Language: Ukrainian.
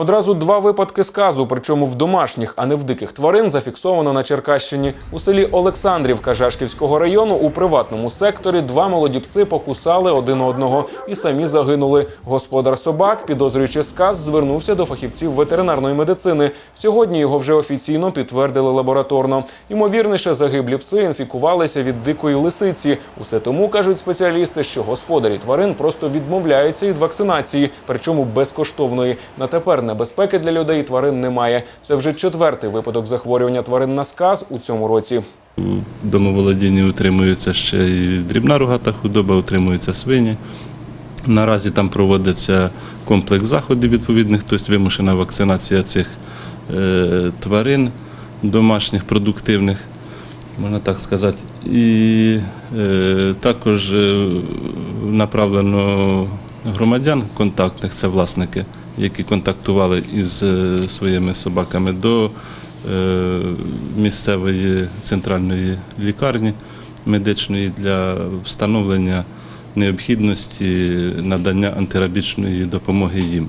Одразу два випадки сказу, причому в домашніх, а не в диких тварин, зафіксовано на Черкащині. У селі Олександрівка Жашківського району у приватному секторі два молоді пси покусали один одного і самі загинули. Господар собак, підозрюючи сказ, звернувся до фахівців ветеринарної медицини. Сьогодні його вже офіційно підтвердили лабораторно. Ймовірніше, загиблі пси інфікувалися від дикої лисиці. Усе тому кажуть спеціалісти, що господарі тварин просто відмовляються від вакцинації, причому безкоштовної. На тепер небезпеки для людей тварин немає. Це вже четвертий випадок захворювання тварин на сказ у цьому році. У домоволодінні утримується ще і дрібна рогата худоба, утримуються свині. Наразі там проводиться комплекс заходів відповідних, тобто вимушена вакцинація цих е, тварин домашніх, продуктивних, можна так сказати. І е, також е, направлено громадян контактних, це власники, які контактували із е, своїми собаками до е, місцевої центральної лікарні медичної для встановлення необхідності надання антирабічної допомоги їм.